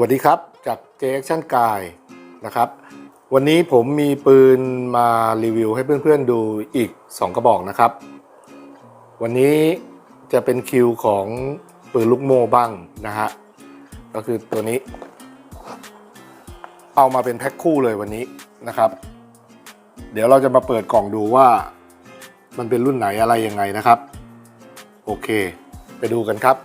วัสดีครับจาก J Action Guy นะครับ วันนี้ผมมีปืนมารีวิวให้เพื่อนๆดูอีก 2 กระบอกนะครับ วันนี้จะเป็นคิวของปืนลูกโม่บ้างนะฮะก็คือตัวนี้ เอามาเป็นแพ็คคู่เลยวันนี้นะครับ เดี๋ยวเราจะมาเปิดกล่องดูว่ามันเป็นรุ่นไหนอะไรยังไงนะครับ โอเค ไปดูกันครับ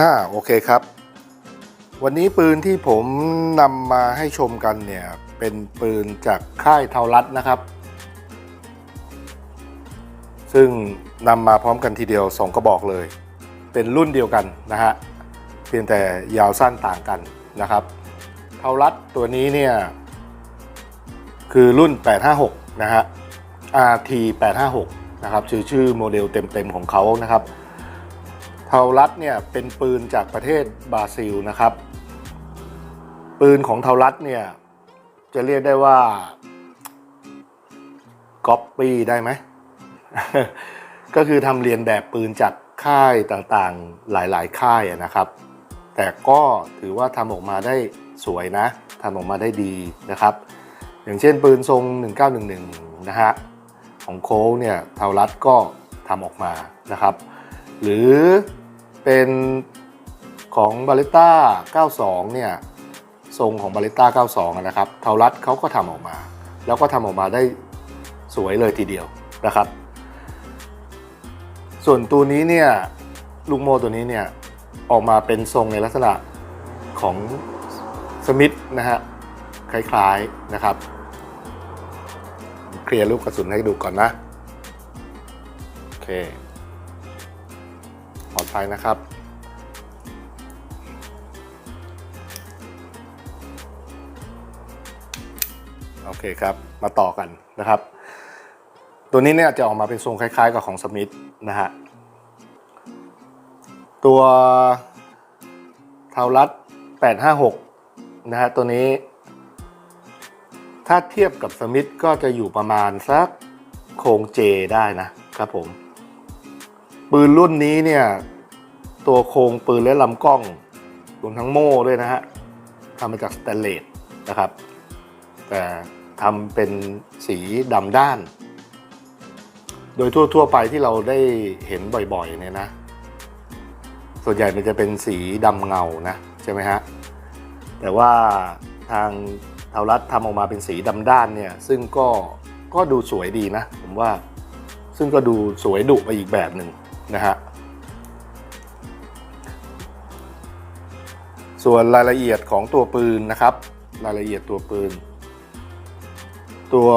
อ่าโอเคครับ วันนี้ปืนที่ผมนำมาให้ชมกันเนี่ยเป็นปืนจากค่ายเทารัดนะครับ ซึ่งนำมาพร้อมกันทีเดียว 2 กระบอกเลย เป็นรุ่นเดียวกันนะฮะเพียงแต่ยาวสั้นต่างกันนะครับเทารัดตัวนี้เนี่ยคือรุ่น 856 นะฮะ RT 856 นะครับชื่อชื่อโมเดลเต็มๆของเขานะครับ เทารัดเนี่ยเป็นปืนจากประเทศบราซิลนะครับ ปืนของเทารัดเนี่ยจะเรียกได้ว่าก๊อปปี้ได้ไหม ก็คือทำเรียนแบบปืนจากค่ายต่างๆหลายๆ ค่ายนะครับ แต่ก็ถือว่าทำออกมาได้สวยนะทำออกมาได้ดีนะครับ อย่างเช่นปืนทรง 1911 นะฮะ ของโค้เนี่ยเทารัดก็ทำออกมานะครับ หรือ เป็นของบาริต้า92 เนี่ย ทรงของบาริต้า92 นะครับ เทารัดเขาก็ทำออกมา แล้วก็ทำออกมาได้สวยเลยทีเดียวนะครับ ส่วนตัวนี้เนี่ย ลูกโมตัวนี้เนี่ย ออกมาเป็นทรงในลักษณะของสมิธนะฮะ คล้ายๆนะครับ เคลียร์ลูกกระสุนให้ดูก่อนนะ โอเค ปลอดภัยนะครับ โอเคครับ มาต่อกันนะครับ ตัวนี้เนี่ยจะออกมาเป็นทรงคล้ายๆ กับของสมิธนะฮะ ตัวเทารัด856 นะฮะ ตัวนี้ ถ้าเทียบกับสมิธก็จะอยู่ประมาณสักโครงเจได้นะครับผม ปืนรุ่นนี้เนี่ย ตัวโครงปืนและลำกล้องรวมทั้งโม่ด้วยนะฮะทำมาจากสแตนเลสนะครับ แต่ทำเป็นสีดำด้าน โดยทั่วๆไปที่เราได้เห็นบ่อยๆเนี่ยนะ ส่วนใหญ่มันจะเป็นสีดำเงานะใช่ไหมฮะ แต่ว่าทางเทารัดทำออกมาเป็นสีดำด้านเนี่ย ซึ่งก็ก็ดูสวยดีนะ ผมว่า ซึ่งก็ดูสวยดุไปอีกแบบหนึ่ง นะฮะส่วนรายละเอียดของตัวปืนนะครับ รายละเอียดตัวปืน ตัว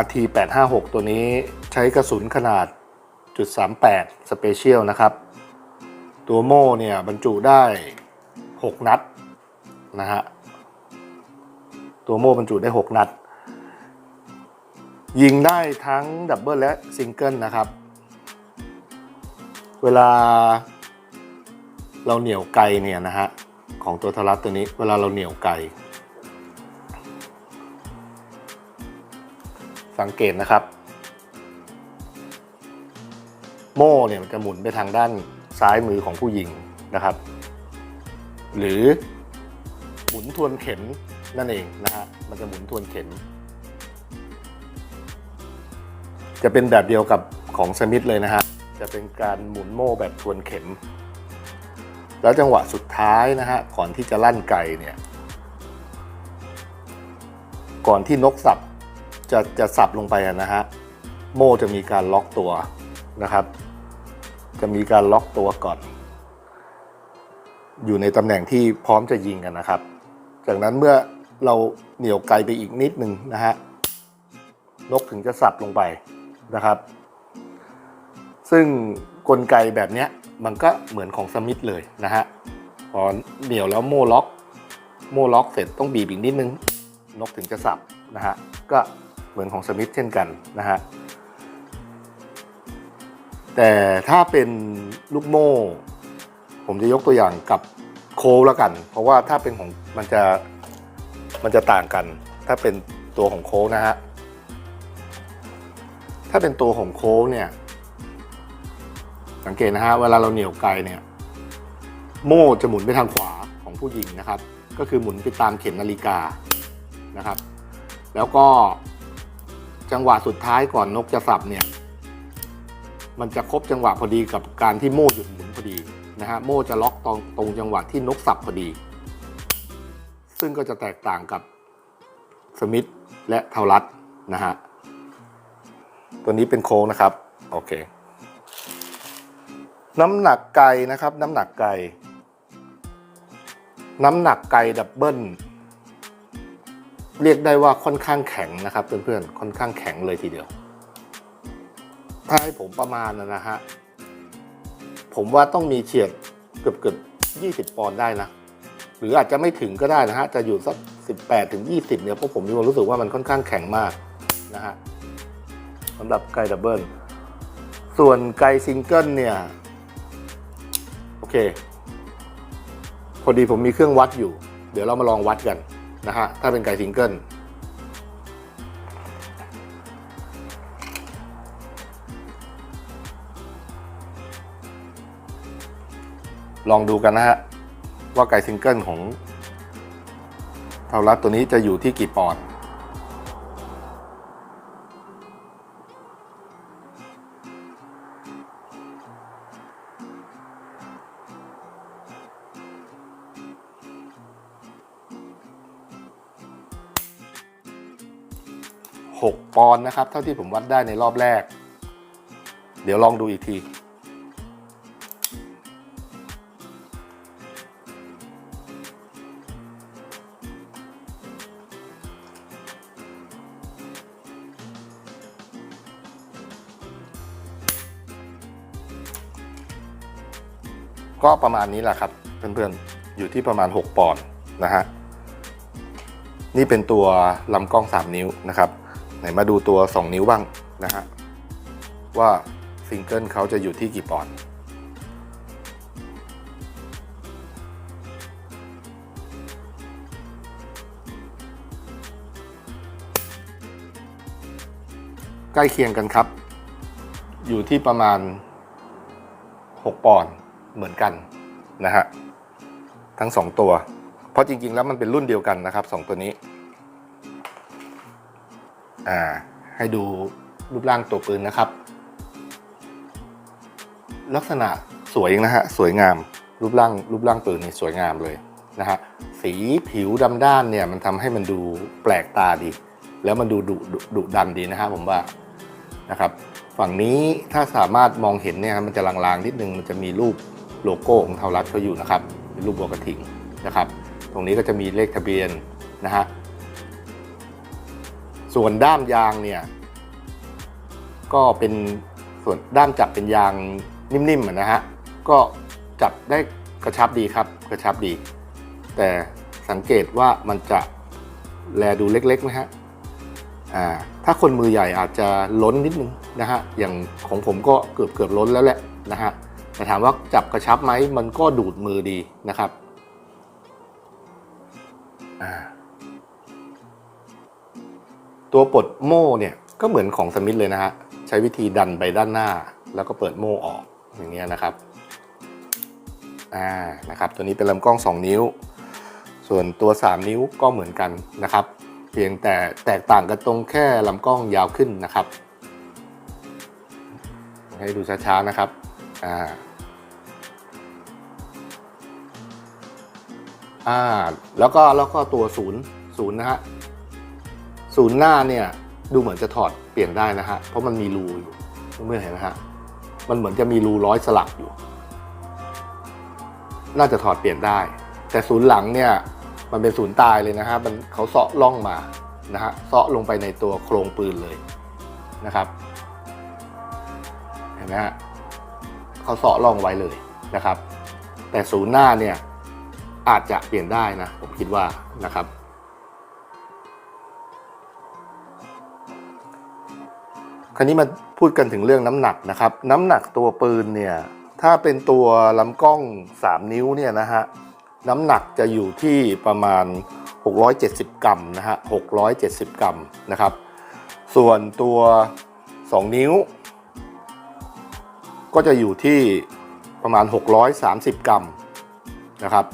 RT 856 ตัวนี้ใช้กระสุนขนาดจุด38 Special นะครับ ตัวโม่เนี่ยบรรจุได้ 6 นัดนะฮะตัวโม่บรรจุได้ 6 นัด ยิงได้ทั้งดับเบิลและซิงเกิลนะครับ เวลา เราเหนี่ยวไกเนี่ยนะฮะของตัวทรัสตัวนี้เวลาเราเหนี่ยวไกสังเกตนะครับ โม่เนี่ยมันจะหมุนไปทางด้านซ้ายมือของผู้ยิงนะครับ หรือหมุนทวนเข็มนั่นเองนะฮะมันจะหมุนทวนเข็ม จะเป็นแบบเดียวกับของสมิธเลยนะฮะ จะเป็นการหมุนโม่แบบทวนเข็ม แล้วจังหวะสุดท้ายนะฮะก่อนที่จะลั่นไกเนี่ยก่อนที่นกสับจะจะสับลงไปนะฮะโม่จะมีการล็อกตัวนะครับ จะมีการล็อกตัวก่อน อยู่ในตำแหน่งที่พร้อมจะยิงกันนะครับ จากนั้นเมื่อเราเหนี่ยวไกลไปอีกนิดหนึ่งนะฮะนกถึงจะสับลงไปนะครับ ซึ่งกลไกแบบนี้มันก็เหมือนของสมิธเลยนะฮะพอเหนียวแล้วโม่ล็อก โม่ล็อกเสร็จต้องบีบอีกนิดนึง นกถึงจะสับนะฮะก็เหมือนของสมิธเช่นกันนะฮะแต่ถ้าเป็นลูกโม่ ผมจะยกตัวอย่างกับโค้กแล้วกัน เพราะว่าถ้าเป็นของมันจะมันจะต่างกัน ถ้าเป็นตัวของโค้กนะฮะถ้าเป็นตัวของโค้กเนี่ย สังเกตนะฮะเวลาเราเหนี่ยวไกลเนี่ยโม่จะหมุนไปทางขวาของผู้หญิงนะครับ ก็คือหมุนไปตามเข็มนาฬิกานะครับ แล้วก็จังหวะสุดท้ายก่อนนกจะสับเนี่ยมันจะครบจังหวะพอดีกับการที่โม่หยุดหมุนพอดีนะฮะโม่จะล็อกตรงตรงจังหวะที่นกสับพอดี ซึ่งก็จะแตกต่างกับสมิธและเทารัดนะฮะตัวนี้เป็นโค้งนะครับ โอเค น้ำหนักไก่นะครับ น้ำหนักไก่ น้ำหนักไก่ดับเบิลเรียกได้ว่าค่อนข้างแข็งนะครับเพื่อนๆค่อนข้างแข็งเลยทีเดียว ถ้าให้ผมประมาณนะนะฮะผมว่าต้องมีเฉียดเกือบเกือบยี่สิบปอนด์ได้นะ หรืออาจจะไม่ถึงก็ได้นะฮะ จะอยู่สักสิบแปดถึงยี่สิบเนี่ยเพราะผมมีความรู้สึกว่ามันค่อนข้างแข็งมากนะฮะสำหรับไกดับเบิลส่วนไกซิงเกิลเนี่ย เคพอดีผมมีเครื่องวัดอยู่ เดี๋ยวเรามาลองวัดกันนะฮะ ถ้าเป็นไก่ซิงเกิลลองดูกันนะฮะ ว่าไก่ซิงเกิลของเทารัดตัวนี้จะอยู่ที่กี่ปอนด์ หกปอนด์นะครับ เท่าที่ผมวัดได้ในรอบแรก เดี๋ยวลองดูอีกทีก็ประมาณนี้แหละครับเพื่อนๆ อยู่ที่ประมาณ 6 ปอนด์นะฮะ นี่เป็นตัวลำกล้อง 3 นิ้วนะครับ ไหนมาดูตัว 2 นิ้วบ้างนะฮะ ว่าซิงเกิลเขาจะอยู่ที่กี่ปอนด์ใกล้เคียงกันครับ อยู่ที่ประมาณ 6 ปอนด์เหมือนกันนะฮะ ทั้ง 2 ตัว เพราะจริงๆ แล้วมันเป็นรุ่นเดียวกันนะครับ 2 ตัวนี้ ให้ดูรูปร่างตัวปืนนะครับ ลักษณะสวยนะฮะสวยงามรูปร่างรูปร่างปืนนี่สวยงามเลยนะฮะสีผิวดำด้านเนี่ยมันทำให้มันดูแปลกตาดี แล้วมันดูดุดุดันดีนะฮะผมว่านะครับ ฝั่งนี้ถ้าสามารถมองเห็นเนี่ยมันจะลางๆนิดนึงมันจะมีรูปโลโก้ของเทารัดเขาอยู่นะครับเป็นรูปบัวกระถิ่งนะครับ ตรงนี้ก็จะมีเลขทะเบียนนะฮะ ส่วนด้ามยางเนี่ย ก็เป็นส่วนด้ามจับเป็นยางนิ่มๆนะฮะก็จับได้กระชับดีครับกระชับดี แต่สังเกตว่ามันจะแลดูเล็กๆนะฮะอ่าถ้าคนมือใหญ่อาจจะล้นนิดนึงนะฮะอย่างของผมก็เกือบเกือบล้นแล้วแหละนะฮะแต่ถามว่าจับกระชับไหมมันก็ดูดมือดีนะครับ ตัวปลดโม่เนี่ยก็เหมือนของสมิธเลยนะฮะใช้วิธีดันไปด้านหน้า แล้วก็เปิดโม่ออกอย่างเงี้ยนะครับอ่านะครับ ตัวนี้เป็นลำกล้อง 2 นิ้ว ส่วนตัว 3 นิ้วก็เหมือนกันนะครับ เพียงแต่แตกต่างกันตรงแค่ลำกล้องยาวขึ้นนะครับ ให้ดูช้าๆนะครับอ่าอ่าแล้วก็แล้วก็ตัวศูนย์ศูนย์นะฮะ ศูนย์หน้าเนี่ยดูเหมือนจะถอดเปลี่ยนได้นะฮะ เพราะมันมีรูอยู่เพื่อเห็นไหมฮะ มันเหมือนจะมีรูร้อยสลักอยู่ น่าจะถอดเปลี่ยนได้ แต่ศูนย์หลังเนี่ยมันเป็นศูนย์ตายเลยนะฮะ มันเขาเซาะล่องมานะฮะเซาะลงไปในตัวโครงปืนเลยนะครับ เห็นไหมฮะเขาเซาะล่องไว้เลยนะครับ แต่ศูนย์หน้าเนี่ยอาจจะเปลี่ยนได้นะ ผมคิดว่านะครับ คราวนี้มาพูดกันถึงเรื่องน้ำหนักนะครับ น้ำหนักตัวปืนเนี่ยถ้าเป็นตัวลำกล้อง 3 นิ้วเนี่ยนะฮะน้ำหนักจะอยู่ที่ประมาณ 670 กรัมนะฮะ670 กรัมนะครับ ส่วนตัว 2 นิ้ว ก็จะอยู่ที่ประมาณ 630 กรัมนะครับ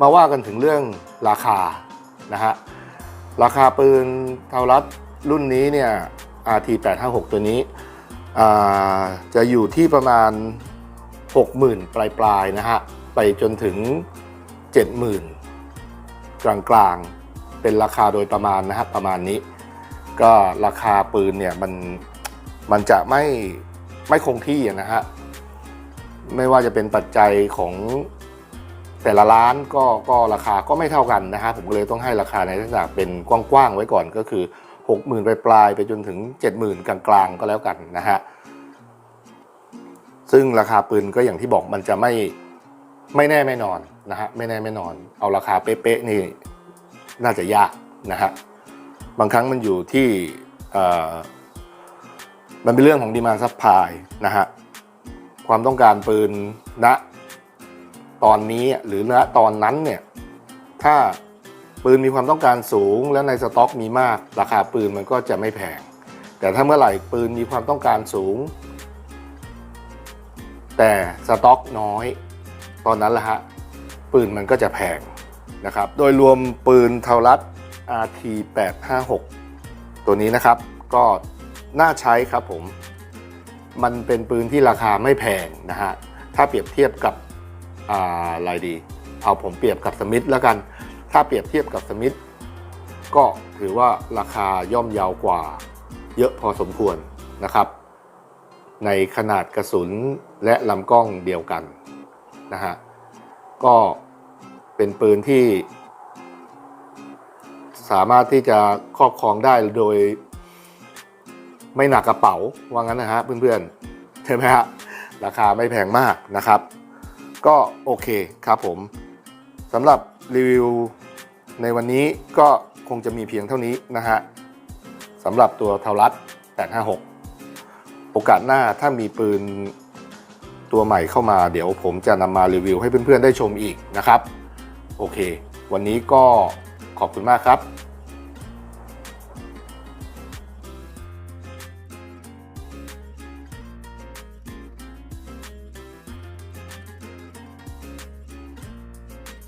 มาว่ากันถึงเรื่องราคานะฮะ ราคาปืนเทารัดรุ่นนี้เนี่ย RT 856 ตัวนี้จะอยู่ที่ประมาณ 60,000 ปลายปลายๆนะฮะ ไปจนถึง 70,000 กลางกลางๆเป็นราคาโดยประมาณนะฮะประมาณนี้ ก็ราคาปืนเนี่ยมันมันจะไม่ไม่คงที่นะฮะ ไม่ว่าจะเป็นปัจจัยของ แต่ละร้านก็ก็ราคาก็ไม่เท่ากันนะฮะผมก็เลยต้องให้ราคาในลักษณะเป็นกว้างๆไว้ก่อนก็คือ 60,000 ไปปลายๆไปจนถึง 70,000 กลางๆ ก็แล้วกันนะฮะซึ่งราคาปืนก็อย่างที่บอกมันจะไม่ไม่แน่ไม่นอนนะฮะไม่แน่ไม่นอน เอาราคาเป๊ะๆนี่น่าจะยากนะฮะบางครั้งมันอยู่ที่มันเป็นเรื่องของดีมานซัพพลายนะฮะความต้องการปืนณ ตอนนี้หรือณตอนนั้นเนี่ยถ้าปืนมีความต้องการสูง และในสต็อกมีมาก ราคาปืนมันก็จะไม่แพง แต่ถ้าเมื่อไหร่ปืนมีความต้องการสูง แต่สต็อกน้อย ตอนนั้นละฮะปืนมันก็จะแพงนะครับโดยรวมปืนเทารัด RT 856 ตัวนี้นะครับก็น่าใช้ครับผม มันเป็นปืนที่ราคาไม่แพงนะฮะ ถ้าเปรียบเทียบกับ อะไรดี เอาผมเปรียบกับสมิธแล้วกัน ถ้าเปรียบเทียบกับสมิธก็ถือว่าราคาย่อมเยาวกว่าเยอะพอสมควรนะครับ ในขนาดกระสุนและลำกล้องเดียวกันนะฮะก็เป็นปืนที่ สามารถที่จะครอบครองได้โดย ไม่หนักกระเป๋าว่างั้นนะฮะเพื่อนๆใช่ไหมฮะราคาไม่แพงมากนะครับ ก็โอเคครับผมสำหรับรีวิวในวันนี้ก็คงจะมีเพียงเท่านี้นะฮะสำหรับตัวเทารัด856 โอกาสหน้าถ้ามีปืนตัวใหม่เข้ามาเดี๋ยวผมจะนำมารีวิวให้เพื่อนๆได้ชมอีกนะครับ โอเค วันนี้ก็ขอบคุณมากครับ